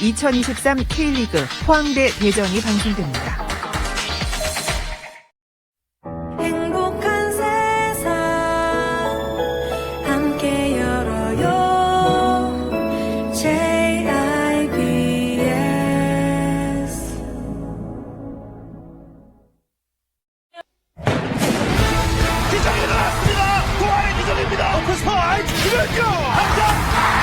2023 K리그 포항대 대전이 방송됩니다. 행복한 세상 함께 열어요 JIBS. 오픈 기적이요. 한장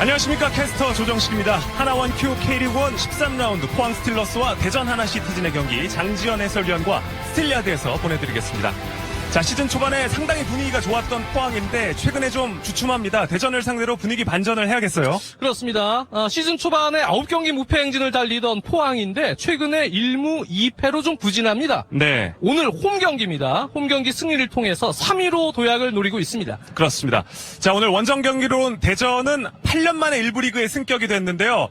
안녕하십니까 캐스터 조정식입니다. 하나원 큐 K리그1 13라운드 포항 스틸러스와 대전 하나 시티즌의 경기 장지현 해설위원과 스틸리아드에서 보내드리겠습니다. 자 시즌 초반에 상당히 분위기가 좋았던 포항인데 최근에 좀 주춤합니다. 대전을 상대로 분위기 반전을 해야겠어요. 그렇습니다. 아, 시즌 초반에 9경기 무패 행진을 달리던 포항인데 최근에 1무 2패로 좀 부진합니다. 네 오늘 홈 경기입니다. 홈 경기 승리를 통해서 3위로 도약을 노리고 있습니다. 그렇습니다. 자 오늘 원정 경기로 온 대전은 8년 만에 1부 리그에 승격이 됐는데요.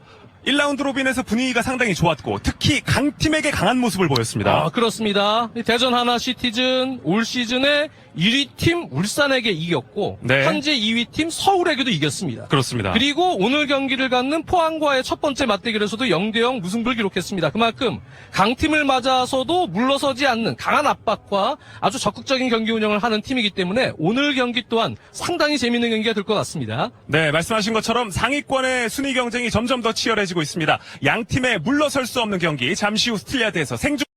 1라운드 로빈에서 분위기가 상당히 좋았고 특히 강팀에게 강한 모습을 보였습니다. 아, 그렇습니다. 이 대전 하나 시티즌 올 시즌에 1위 팀 울산에게 이겼고 네. 현재 2위 팀 서울에게도 이겼습니다. 그렇습니다. 그리고 오늘 경기를 갖는 포항과의 첫 번째 맞대결에서도 0대0 무승부를 기록했습니다. 그만큼 강팀을 맞아서도 물러서지 않는 강한 압박과 아주 적극적인 경기 운영을 하는 팀이기 때문에 오늘 경기 또한 상당히 재밌는 경기가 될 것 같습니다. 네, 말씀하신 것처럼 상위권의 순위 경쟁이 점점 더 치열해지고 있습니다. 양 팀의 물러설 수 없는 경기 잠시 후 스틸리아드에서 생중